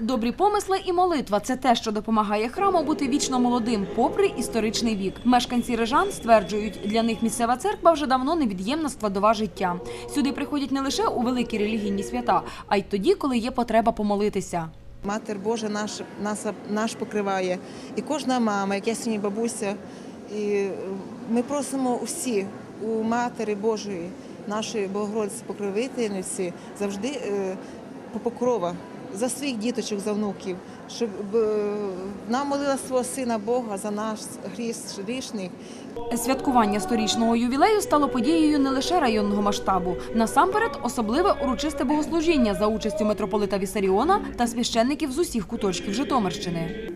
Добрі помисли і молитва це те, що допомагає храму бути вічно молодим, попри історичний вік. Мешканці Рижан стверджують, для них місцева церква вже давно невід'ємна складова життя. Сюди приходять не лише у великі релігійні свята, а й тоді, коли є потреба помолитися. Матер Божа наш, нас, наш покриває. І кожна мама, як я сьогодні бабуся, і ми просимо усі у Матері Божої, нашої Богородиці покровительниці, завжди е, по покрова за своїх діточок, за внуків, щоб е, нам молила свого сина Бога за наш гріх грішних. Святкування сторічного ювілею стало подією не лише районного масштабу. Насамперед, особливе урочисте богослужіння за участю митрополита Вісаріона та священників з усіх куточків Житомирщини.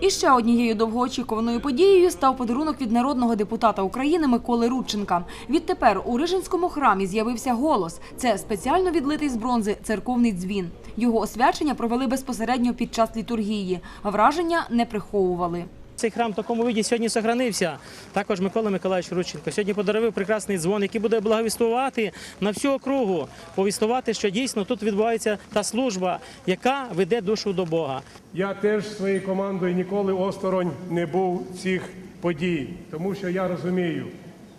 І ще однією довгоочікуваною подією став подарунок від народного депутата України Миколи Рудченка. Відтепер у Рижинському храмі з'явився голос. Це спеціально відлитий з бронзи церковний дзвін. Його освячення провели безпосередньо під час літургії. Враження не приховували. Цей храм в такому виді сьогодні сохранився. Також Микола Миколаївич Рудченко сьогодні подарував прекрасний дзвон, який буде благовістувати на всю округу, повістувати, що дійсно тут відбувається та служба, яка веде душу до Бога. Я теж своєю командою ніколи осторонь не був цих подій, тому що я розумію,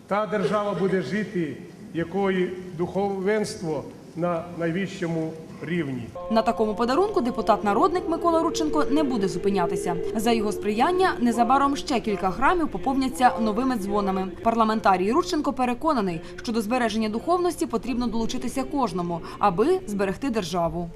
та держава буде жити, якої духовенство на найвищому рівні. На такому подарунку депутат-народник Микола Рученко не буде зупинятися. За його сприяння незабаром ще кілька храмів поповняться новими дзвонами. Парламентарій Рученко переконаний, що до збереження духовності потрібно долучитися кожному, аби зберегти державу.